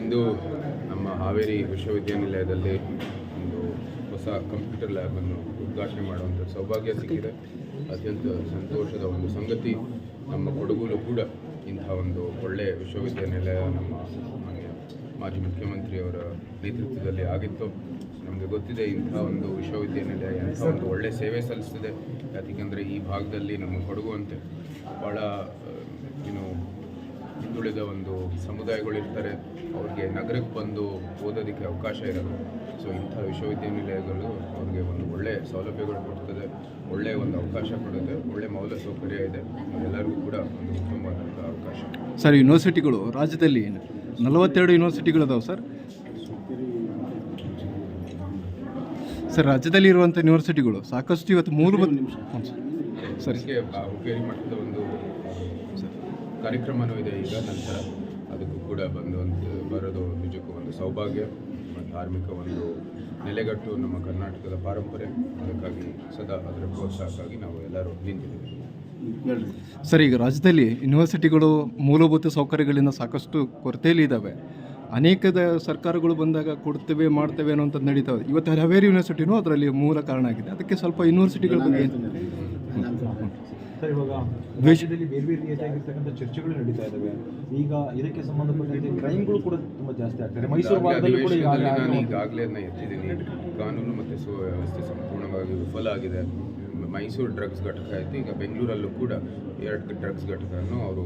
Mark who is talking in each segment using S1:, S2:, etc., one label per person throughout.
S1: ಇಂದು. ನಮ್ಮ ಹಾವೇರಿ ವಿಶ್ವವಿದ್ಯಾನಿಲಯದಲ್ಲಿ ಒಂದು ಹೊಸ ಕಂಪ್ಯೂಟರ್ ಲ್ಯಾಬನ್ನು ಉದ್ಘಾಟನೆ ಮಾಡುವಂಥ ಸೌಭಾಗ್ಯ ಸಿಕ್ಕಿದೆ. ಅತ್ಯಂತ ಸಂತೋಷದ ಒಂದು ಸಂಗತಿ ನಮ್ಮ ಕೊಡಗೂರು ಕೂಡ ಇಂತಹ ಒಂದು ಒಳ್ಳೆಯ ವಿಶ್ವವಿದ್ಯಾನಿಲಯ ನಮ್ಮ ಮಾನ್ಯ ಮಾಜಿ ಮುಖ್ಯಮಂತ್ರಿಯವರ ನೇತೃತ್ವದಲ್ಲಿ ಆಗಿತ್ತು. ನಮಗೆ ಗೊತ್ತಿದೆ ಇಂಥ ಒಂದು ವಿಶ್ವವಿದ್ಯಾನಿಲಯ ಎಂಥ ಒಂದು ಒಳ್ಳೆಯ ಸೇವೆ ಸಲ್ಲಿಸ್ತಿದೆ. ಯಾಕೆಂದರೆ ಈ ಭಾಗದಲ್ಲಿ ನಮ್ಮ ಕೊಡಗು ಅಂತೆ ಭಾಳ ಏನು ಹಿಂದುಳಿದ ಒಂದು ಸಮುದಾಯಗಳಿರ್ತಾರೆ ಅವ್ರಿಗೆ ನಗರಕ್ಕೆ ಬಂದು ಓದೋದಕ್ಕೆ ಅವಕಾಶ ಇರೋದು ಸೊ ಇಂಥ ವಿಶ್ವವಿದ್ಯಾನಿಲಯಗಳು ಅವ್ರಿಗೆ ಒಂದು ಒಳ್ಳೆಯ ಸೌಲಭ್ಯಗಳು ಕೊಡ್ತದೆ ಒಳ್ಳೆಯ ಒಂದು ಅವಕಾಶ ಕೊಡುತ್ತೆ ಒಳ್ಳೆಯ ಮೌಲ್ಯ ಸೌಕರ್ಯ ಇದೆ. ಎಲ್ಲರಿಗೂ ಕೂಡ ಒಂದು ಉತ್ತಮವಾದಂಥ ಅವಕಾಶ.
S2: ಸರ್ ಯೂನಿವರ್ಸಿಟಿಗಳು ರಾಜ್ಯದಲ್ಲಿ ನಲವತ್ತೆರಡು ಯೂನಿವರ್ಸಿಟಿಗಳು ಅದಾವೆ ಸರ್ ಸರ್ ರಾಜ್ಯದಲ್ಲಿ ಇರುವಂಥ ಯೂನಿವರ್ಸಿಟಿಗಳು ಸಾಕಷ್ಟು ಇವತ್ತು ಮೂರು ನಿಮಿಷ ಸರ್.
S1: ಮಠದ ಹುಕ್ಕೇರಿ ಮಟ್ಟದ ಒಂದು ಕಾರ್ಯಕ್ರಮನೂ ಇದೆ ಈಗ ನಂತರ ಅದಕ್ಕೂ ಕೂಡ ಬಂದು ಒಂದು ಬರೋದು ನಿಜಕ್ಕೂ ಒಂದು ಸೌಭಾಗ್ಯ ನಮ್ಮ ಧಾರ್ಮಿಕ ಒಂದು ನೆಲೆಗಟ್ಟು ನಮ್ಮ ಕರ್ನಾಟಕದ ಪಾರಂಪರೆ. ಅದಕ್ಕಾಗಿ ಸದಾ ಅದರ ಪ್ರೋತ್ಸಾಹಕ್ಕಾಗಿ ನಾವು ಎಲ್ಲರೂ ನಿಂತಿದ್ದೇವೆ.
S2: ಸರ್ ಈಗ ರಾಜ್ಯದಲ್ಲಿ ಯೂನಿವರ್ಸಿಟಿಗಳು ಮೂಲಭೂತ ಸೌಕರ್ಯಗಳಿಂದ ಸಾಕಷ್ಟು ಕೊರತೆಯಲ್ಲಿ ಇದ್ದಾವೆ. ಅನೇಕದ ಸರ್ಕಾರಗಳು ಬಂದಾಗ ಕೊಡ್ತೇವೆ ಮಾಡ್ತೇವೆ ಅನ್ನೋಂಥದ್ದು ನಡೀತಾವೆ ಇವತ್ತು ಹಾವೇರಿ ಯೂನಿವರ್ಸಿಟಿನೂ ಅದರಲ್ಲಿ ಮೂಲ ಕಾರಣ ಆಗಿದೆ. ಅದಕ್ಕೆ ಸ್ವಲ್ಪ ಯೂನಿವರ್ಸಿಟಿಗಳ ಬಗ್ಗೆ
S3: ಸರ್ ಇವಾಗ ದೇಶದಲ್ಲಿ ಬೇರೆ ಬೇರೆ ರೀತಿಯಾಗಿರ್ತಕ್ಕಂಥ ಚರ್ಚೆಗಳು ನಡೀತಾ ಇದ್ದಾವೆ ಈಗ ಇದಕ್ಕೆ ಸಂಬಂಧಪಟ್ಟಂತೆ ಕ್ರೈಮ್ಗಳು ಕೂಡ ತುಂಬ ಜಾಸ್ತಿ ಆಗ್ತದೆ ಮೈಸೂರು
S1: ಈಗಾಗಲೇ
S3: ಭಾಗದಲ್ಲಿ ಕೂಡ
S1: ನಾನು ಈಗಾಗಲೇ ಅದನ್ನ ಎತ್ತಿದ್ದೀನಿ. ಕಾನೂನು ಮತ್ತು ಸುವ್ಯವಸ್ಥೆ ಸಂಪೂರ್ಣವಾಗಿ ವಿಫಲ ಆಗಿದೆ. ಮೈಸೂರು ಡ್ರಗ್ಸ್ ಘಟಕ ಆಯಿತು. ಈಗ ಬೆಂಗಳೂರಲ್ಲೂ ಕೂಡ ಎರಡು ಡ್ರಗ್ಸ್ ಘಟಕವನ್ನು ಅವರು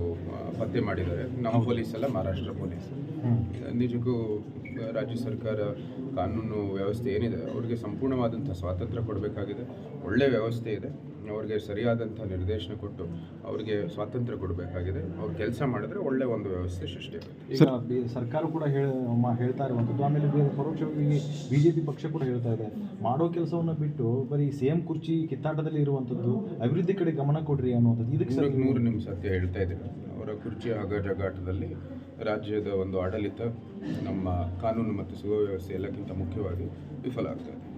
S1: ಪತ್ತೆ ಮಾಡಿದ್ದಾರೆ. ನಮ್ಮ ಪೊಲೀಸ್ ಅಲ್ಲ ಮಹಾರಾಷ್ಟ್ರ ಪೊಲೀಸ್. ನಿಜಕ್ಕೂ ರಾಜ್ಯ ಸರ್ಕಾರ ಕಾನೂನು ವ್ಯವಸ್ಥೆ ಏನಿದೆ ಅವರಿಗೆ ಸಂಪೂರ್ಣವಾದಂಥ ಸ್ವಾತಂತ್ರ್ಯ ಕೊಡಬೇಕಾಗಿದೆ. ಒಳ್ಳೆಯ ವ್ಯವಸ್ಥೆ ಇದೆ. ಅವ್ರಿಗೆ ಸರಿಯಾದಂಥ ನಿರ್ದೇಶನ ಕೊಟ್ಟು ಅವರಿಗೆ ಸ್ವಾತಂತ್ರ್ಯ ಕೊಡಬೇಕಾಗಿದೆ. ಅವ್ರು ಕೆಲಸ ಮಾಡಿದ್ರೆ ಒಳ್ಳೆ ಒಂದು ವ್ಯವಸ್ಥೆ ಸೃಷ್ಟಿ
S3: ಈಗ ಬಿ- ಸರ್ಕಾರ ಕೂಡ ಹೇಳ ಮ- ಹೇಳ್ತಾ ಇರುವಂಥದ್ದು ಆಮೇಲೆ ಬಿ- ಪರೋಕ್ಷವಾಗಿ ಬಿಜೆಪಿ ಪಕ್ಷ ಕೂಡ ಹೇಳ್ತಾ ಇದೆ. ಮಾಡೋ ಕೆಲಸವನ್ನು ಬಿಟ್ಟು ಬರೀ ಸೇಮ್ ಕುರ್ಚಿ ಕಿತ್ತಾಟದಲ್ಲಿ ಇರುವಂಥದ್ದು ಅಭಿವೃದ್ಧಿ ಕಡೆ ಗಮನ ಕೊಡ್ರಿ ಅನ್ನುವಂಥದ್ದು. ಇದಕ್ಕೆ ಸರ್
S1: ನೂರಕ್ಕೆ ನೂರು ನಿಮಿಷ ಸತ್ಯ ಹೇಳ್ತಾ ಇದೆ ಅವರ ಕುರ್ಚಿ ಆಗ ಜಗಾಟದಲ್ಲಿ ರಾಜ್ಯದ ಒಂದು ಆಡಳಿತ ನಮ್ಮ ಕಾನೂನು ಮತ್ತು ಸುವ್ಯವಸ್ಥೆ ಎಲ್ಲಕ್ಕಿಂತ ಮುಖ್ಯವಾಗಿ ವಿಫಲ ಆಗ್ತಾ ಇದೆ.